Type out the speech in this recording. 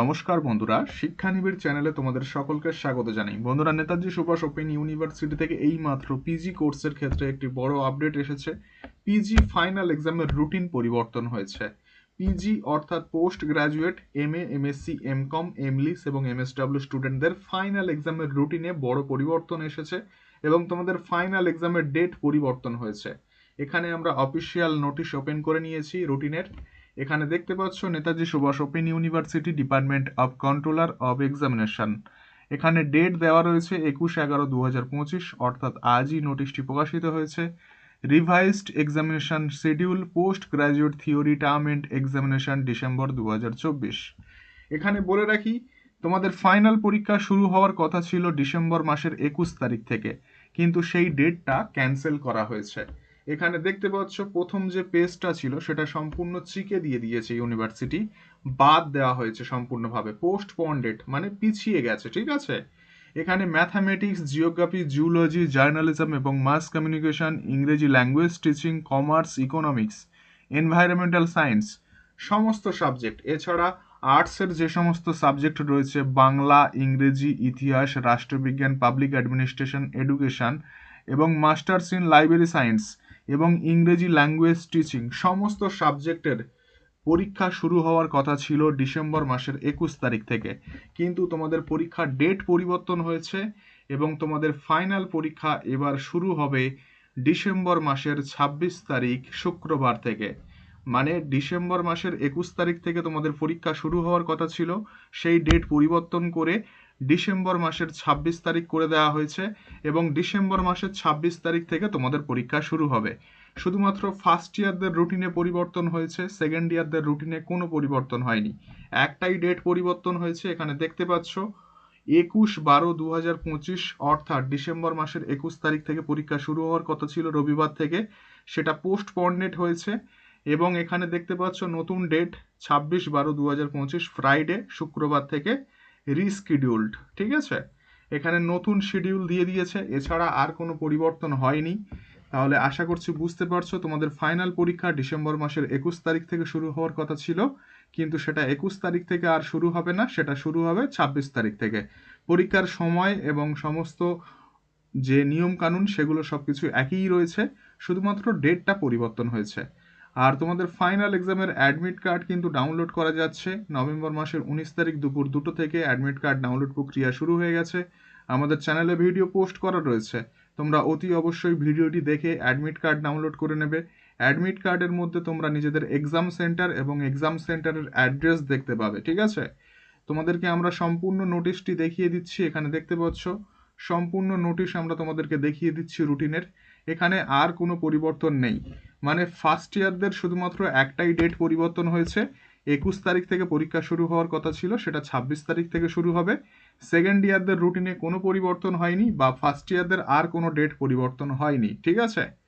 নমস্কার বন্ধুরা শিক্ষানিবিড় চ্যানেলে তোমাদের সকলকে স্বাগত জানাই। বন্ধুরা, নেতাজি সুভাষ ওপেন ইউনিভার্সিটি থেকে এই মাত্র পিজি কোর্সের ক্ষেত্রে একটি বড় আপডেট এসেছে। পিজি ফাইনাল এক্সামের রুটিন পরিবর্তন হয়েছে। পিজি অর্থাৎ post graduate M A MSc MCom MLIS এবং এমএসডাব্লিউ স্টুডেন্টদের ফাইনাল এক্সামের রুটিনে বড় পরিবর্তন এসেছে এবং তোমাদের ফাইনাল এক্সামের ডেট পরিবর্তন হয়েছে। এখানে আমরা অফিসিয়াল নোটিশ ওপেন করে নিয়েছি রুটিনের। এখানে দেখতে পাচ্ছ Netaji Subhas open university department of controller of examination. এখানে ডেট দেওয়া রয়েছে একুশ এগারো দু হাজার পঁচিশ, অর্থাৎ আজই নোটিশটি প্রকাশিত হয়েছে। Revised examination schedule post graduate theory term end examination December দু হাজার চব্বিশ। এখানে বলে রাখি, তোমাদের ফাইনাল পরীক্ষা শুরু হওয়ার কথা ছিল ডিসেম্বর মাসের একুশ তারিখ থেকে, কিন্তু সেই ডেটটা ক্যান্সেল করা হয়েছে। এখানে দেখতে পাচ্ছ প্রথম যে পেজটা ছিল, সেটা সম্পূর্ণ চিকে দিয়ে দিয়েছে ইউনিভার্সিটি বাদ দেওয়া হয়েছে সম্পূর্ণভাবে পোস্ট পন্ডেড মানে পিছিয়ে গেছে, ঠিক আছে? এখানে ম্যাথামেটিক্স জিওগ্রাফি জিওলজি জার্নালিজম এবং মাস কমিউনিকেশন ইংরেজি language teaching commerce economics environmental science সমস্ত সাবজেক্ট এছাড়া আর্টসের যে সমস্ত সাবজেক্ট রয়েছে, বাংলা, ইংরেজি, ইতিহাস, রাষ্ট্রবিজ্ঞান পাবলিক অ্যাডমিনিস্ট্রেশন এডুকেশন এবং মাস্টার্স ইন লাইব্রেরি সায়েন্স এবং ইংরেজি ল্যাঙ্গুয়েজ টিচিং সমস্ত সাবজেক্টের পরীক্ষা শুরু হওয়ার কথা ছিল ডিসেম্বর মাসের একুশ তারিখ থেকে। কিন্তু তোমাদের পরীক্ষার ডেট পরিবর্তন হয়েছে এবং তোমাদের ফাইনাল পরীক্ষা এবার শুরু হবে ডিসেম্বর মাসের ছাব্বিশ তারিখ শুক্রবার থেকে। মানে ডিসেম্বর মাসের একুশ তারিখ থেকে তোমাদের পরীক্ষা শুরু হওয়ার কথা ছিল, সেই ডেট পরিবর্তন করে ডিসেম্বর মাসের ছাব্বিশ তারিখ করে দেওয়া হয়েছে এবং ডিসেম্বর মাসের ছাব্বিশ তারিখ থেকে তোমাদের পরীক্ষা শুরু হবে। শুধুমাত্র ফার্স্ট ইয়ারদের রুটিনে পরিবর্তন হয়েছে সেকেন্ড ইয়ারদের রুটিনে কোনো পরিবর্তন হয়নি। একটাই ডেট পরিবর্তন হয়েছে, এখানে দেখতে পাচ্ছ, একুশ বারো দু হাজার পঁচিশ, অর্থাৎ ডিসেম্বর মাসের একুশ তারিখ থেকে পরীক্ষা শুরু হওয়ার কথা ছিল রবিবার থেকে, সেটা পোস্ট পন্ডেট হয়েছে এবং এখানে দেখতে পাচ্ছ নতুন ডেট ছাব্বিশ বারো দু হাজার পঁচিশ ফ্রাইডে শুক্রবার থেকে। রিস্কিডিউলড ঠিক আছে? এখানে নতুন শিডিউল দিয়ে দিয়েছে, এছাড়া আর কোনো পরিবর্তন হয়নি। তাহলে আশা করছি বুঝতে পারছ, তোমাদের ফাইনাল পরীক্ষা ডিসেম্বর মাসের একুশ তারিখ থেকে শুরু হওয়ার কথা ছিল, কিন্তু সেটা একুশ তারিখ থেকে আর শুরু হবে না, সেটা শুরু হবে ছাব্বিশ তারিখ থেকে। পরীক্ষার সময় এবং সমস্ত যে নিয়ম কানুন সেগুলো সব কিছু একই রয়েছে, শুধুমাত্র ডেটটা পরিবর্তন হয়েছে। আর তোমাদের ফাইনাল এক্সামের অ্যাডমিট কার্ড কিন্তু ডাউনলোড করা যাচ্ছে। নভেম্বর মাসের উনিশ তারিখ দুপুর দুটো থেকে অ্যাডমিট কার্ড ডাউনলোড প্রক্রিয়া শুরু হয়ে গেছে। আমাদের চ্যানেলে ভিডিও পোস্ট করা রয়েছে। তোমরা অতি অবশ্যই ভিডিওটি দেখে অ্যাডমিট কার্ড ডাউনলোড করে নেবে। অ্যাডমিট কার্ডের মধ্যে তোমরা নিজেদের এক্সাম সেন্টার এবং এক্সাম সেন্টারের অ্যাড্রেস দেখতে পাবে, ঠিক আছে? তোমাদেরকে আমরা সম্পূর্ণ নোটিশটি দেখিয়ে দিচ্ছি, এখানে দেখতে পাচ্ছ। সম্পূর্ণ নোটিশ আমরা তোমাদেরকে দেখিয়ে দিচ্ছি রুটিনের এখানে আর কোনো পরিবর্তন নেই। মানে ফার্স্ট ইয়ারদের শুধুমাত্র একটাই ডেট পরিবর্তন হয়েছে। একুশ তারিখ থেকে পরীক্ষা শুরু হওয়ার কথা ছিল, সেটা ছাব্বিশ তারিখ থেকে শুরু হবে। সেকেন্ড ইয়ারদের রুটিনে কোনো পরিবর্তন হয়নি বা ফার্স্ট ইয়ারদের আর কোনো ডেট পরিবর্তন হয়নি, ঠিক আছে?